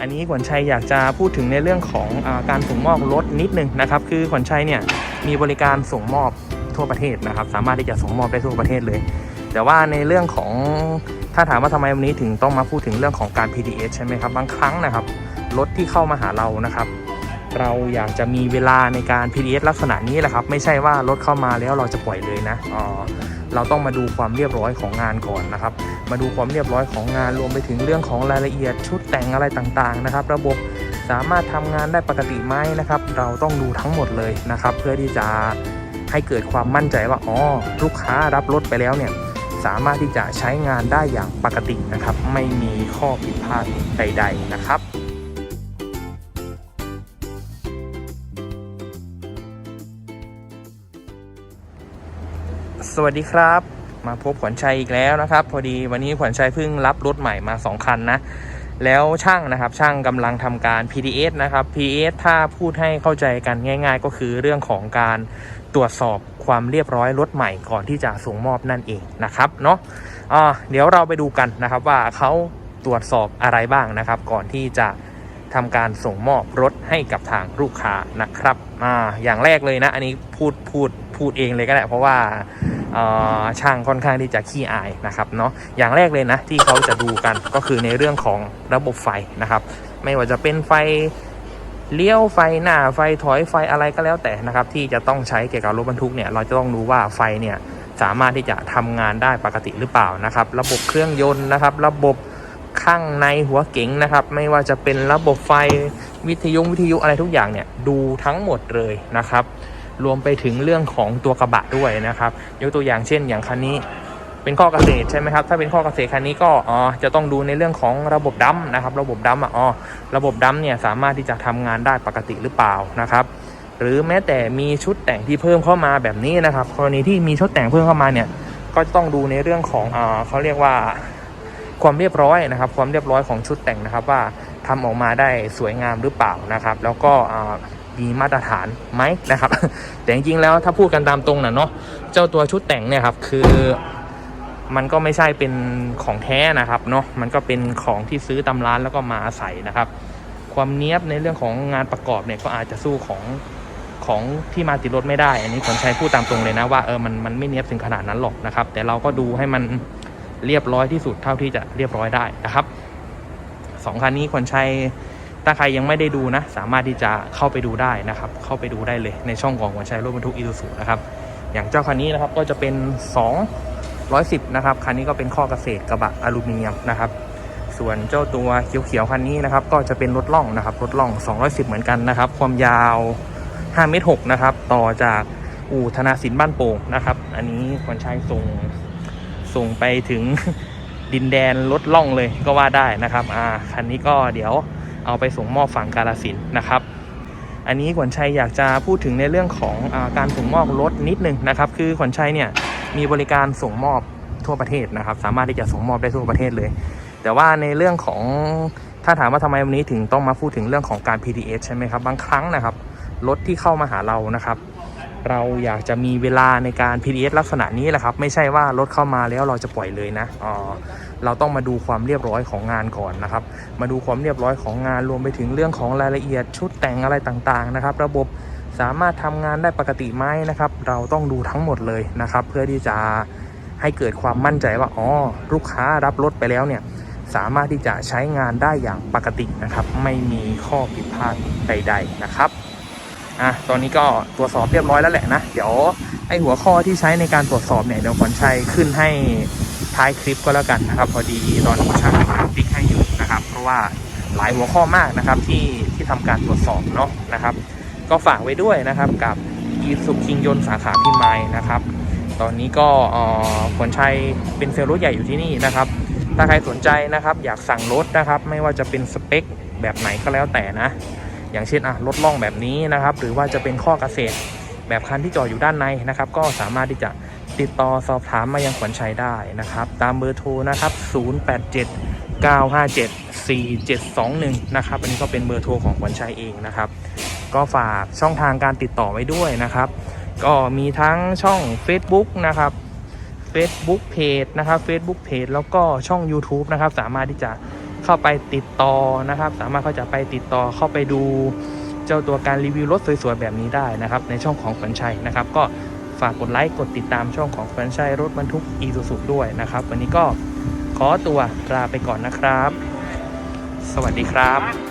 อันนี้ขวัญชัยอยากจะพูดถึงในเรื่องของอการส่งมอบรถนิดนึงนะครับ คือขวัญชัยเนี่ยมีบริการส่งมอบทั่วประเทศนะครับ สามารถที่จะส่งมอบได้ทั่วประเทศเลย แต่ว่าในเรื่องของถ้าถามว่าทำไมวันนี้ถึงต้องมาพูดถึงเรื่องของการ PDS ใช่ไหมครับ บางครั้งนะครับรถที่เข้ามาหาเรานะครับ เราอยากจะมีเวลาในการ PDS ลักษณะนี้แหละครับ ไม่ใช่ว่ารถเข้ามาแล้วเราจะปล่อยเลยนะอ่า เราต้องมาดูความเรียบร้อยของงานก่อนนะครับ มาดูความเรียบร้อยของงานรวมไปถึงเรื่องของรายละเอียดชุดแต่งอะไรต่างๆนะครับ ระบบสามารถทำงานได้ปกติไหมนะครับ เราต้องดูทั้งหมดเลยนะครับ เพื่อที่จะให้เกิดความมั่นใจว่าอ๋อลูกค้ารับรถไปแล้วเนี่ยสามารถที่จะใช้งานได้อย่างปกตินะครับ ไม่มีข้อผิดพลาดใด ๆนะครับ สวัสดีครับ มาพบขวัญชัยอีกแล้วนะครับ พอดีวันนี้ขวัญชัยเพิ่งรับรถใหม่มา 2 คันนะ แล้วช่างนะครับช่างกำลังทำการ PDS นะครับ PDS ถ้าพูดให้เข้าใจกันง่าย ๆ ก็คือเรื่องของการตรวจสอบความเรียบร้อยรถใหม่ก่อนที่จะส่งมอบนั่นเองนะครับเนาะอ่าเดี๋ยวเราไปดูกันนะครับว่าเขาตรวจสอบอะไรบ้างนะครับ ก่อนที่จะทำการส่งมอบรถให้กับทางลูกค้านะครับ อ่า อย่างแรกเลยนะ อันนี้พูดพูดพูดเองเลยก็ได้ เพราะว่า ช่างค่อนข้างที่จะขี้อายนะครับเนาะอย่างแรกเลยนะที่เขาจะดูกันก็คือในเรื่องของระบบไฟนะครับ ไม่ว่าจะเป็นไฟเลี้ยวไฟหน้าไฟถอยไฟอะไรก็แล้วแต่นะครับ ที่จะต้องใช้เกี่ยวกับรถบรรทุกเนี่ยเราจะต้องรู้ว่าไฟเนี่ยสามารถที่จะทำงานได้ปกติหรือเปล่านะครับ ระบบเครื่องยนต์นะครับ ระบบข้างในหัวเก๋งนะครับ ไม่ว่าจะเป็นระบบไฟวิทยุวิทยุอะไรทุกอย่างเนี่ยดูทั้งหมดเลยนะครับ รวมไปถึงเรื่องของตัวกระบะด้วยนะครับ ยกตัวอย่างเช่น อย่างคันนี้เป็นข้อเกษตรใช่ไหมครับ ถ้าเป็นข้อเกษตรคันนี้ก็อ๋อจะต้องดูในเรื่องของระบบดัมนะครับ ระบบดัมอ๋อระบบดัมเนี่ยสามารถที่จะทำงานได้ปกติหรือเปล่านะครับ หรือแม้แต่มีชุดแต่งที่เพิ่มเข้ามาแบบนี้นะครับกรณีที่มีชุดแต่งเพิ่มเข้ามาเนี่ยก็ต้องดูในเรื่องของอ่าเขาเรียกว่าความเรียบร้อยนะครับ ความเรียบร้อยของชุดแต่งนะครับว่าทำออกมาได้สวยงามหรือเปล่านะครับ แล้วก็อ่า มีมาตรฐานไหมนะครับ แต่จริงๆแล้วถ้าพูดกันตามตรงนะเนาะเจ้าตัวชุดแต่งเนี่ยครับคือมันก็ไม่ใช่เป็นของแท้นะครับเนาะมันก็เป็นของที่ซื้อตามร้านแล้วก็มาอาศัยนะครับ ความเนี้ยบในเรื่องของงานประกอบเนี่ยก็อาจจะสู้ของของที่มาติดรถไม่ได้ อันนี้คนใช้พูดตามตรงเลยนะว่าเออมันมันไม่เนี้ยบถึงขนาดนั้นหรอกนะครับ แต่เราก็ดูให้มันเรียบร้อยที่สุดเท่าที่จะเรียบร้อยได้นะครับสองคันนี้คนใช้ ถ้าใครยังไม่ได้ดูนะ สามารถที่จะเข้าไปดูได้นะครับ เข้าไปดูได้เลยในช่องของหัวใจรถบรรทุกอีซูซูนะครับอย่างเจ้าคันนี้นะครับก็จะเป็น 210 นะครับคันนี้ก็เป็นข้อเกษตรกระบะอลูมิเนียมนะครับส่วนเจ้าตัวเขียวๆคันนี้นะครับก็จะเป็นรถล่องนะครับรถล่อง 210 เหมือนกันนะครับ ความยาว5เมตร6นะครับต่อจากอู่ธนาสินบ้านโป่งนะครับ อันนี้คนใช้ส่งส่งไปถึงดินแดนรถล่องเลยก็ว่าได้นะครับอ่าคันนี้ก็เดี๋ยว เอาไปส่งมอบฝั่งกาลสินนะครับ อันนี้ขวัญชัยอยากจะพูดถึงในเรื่องของอาการส่งมอบรถนิดนึงนะครับ คือขวัญชัยเนี่ยมีบริการส่งมอบทั่วประเทศนะครับ สามารถที่จะส่งมอบได้ทั่วประเทศเลย แต่ว่าในเรื่องของถ้าถามว่าทำไมวันนี้ถึงต้องมาพูดถึงเรื่องของการ PDS ใช่ไหมครับ บางครั้งนะครับรถที่เข้ามาหาเรานะครับ เราอยากจะมีเวลาในการ PDS ลักษณะนี้แหละครับ ไม่ใช่ว่ารถเข้ามาแล้วเราจะปล่อยเลยนะอ๋อเราต้องมาดูความเรียบร้อยของงานก่อนนะครับ มาดูความเรียบร้อยของงานรวมไปถึงเรื่องของรายละเอียดชุดแต่งอะไรต่างๆนะครับ ระบบสามารถทำงานได้ปกติไหมนะครับ เราต้องดูทั้งหมดเลยนะครับ เพื่อที่จะให้เกิดความมั่นใจว่าอ๋อลูกค้ารับรถไปแล้วเนี่ยสามารถที่จะใช้งานได้อย่างปกตินะครับ ไม่มีข้อผิดพลาดใด ๆนะครับ อะตอนนี้ก็ตรวจสอบเรียบร้อยแล้วแหละนะ เดี๋ยวไอหัวข้อที่ใช้ในการตรวจสอบเนี่ยเดี๋ยวขวัญชัยขึ้นให้ท้ายคลิปก็แล้วกันนะครับ พอดีตอนนี้ช่างติ๊กให้อยู่นะครับ เพราะว่าหลายหัวข้อมากนะครับที่ที่ทำการตรวจสอบเนาะนะครับ ก็ฝากไว้ด้วยนะครับกับอีสุคิงยนต์สาขาพิมายนะครับ ตอนนี้ก็อ่อผลชัยเป็นเซลล์รถใหญ่อยู่ที่นี่นะครับ ถ้าใครสนใจนะครับ อยากสั่งรถนะครับ ไม่ว่าจะเป็นสเปคแบบไหนก็แล้วแต่นะ อย่างเช่นอะรถล่องแบบนี้นะครับ หรือว่าจะเป็นข้อเกษตรแบบคันที่จอดอยู่ด้านในนะครับ ก็สามารถที่จะติดต่อสอบถามมายังขวัญชัยได้นะครับ ตามเบอร์โทรนะครับ 087 957 4721 นะครับอันนี้ก็เป็นเบอร์โทรของขวัญชัยเองนะครับ ก็ฝากช่องทางการติดต่อไว้ด้วยนะครับ ก็มีทั้งช่อง Facebook นะครับ Facebook Page นะครับ Facebook Page แล้วก็ช่อง YouTube นะครับ สามารถที่จะ เข้าไปติดต่อนะครับ สามารถเข้าจะไปติดต่อเข้าไปดูเจ้าตัวการรีวิวรถสวยๆแบบนี้ได้นะครับ ในช่องของขวัญชัยนะครับ ก็ฝากกดไลค์กดติดตามช่องของขวัญชัยรถบรรทุกอีซูซุด้วยนะครับ วันนี้ก็ขอตัวลาไปก่อนนะครับ สวัสดีครับ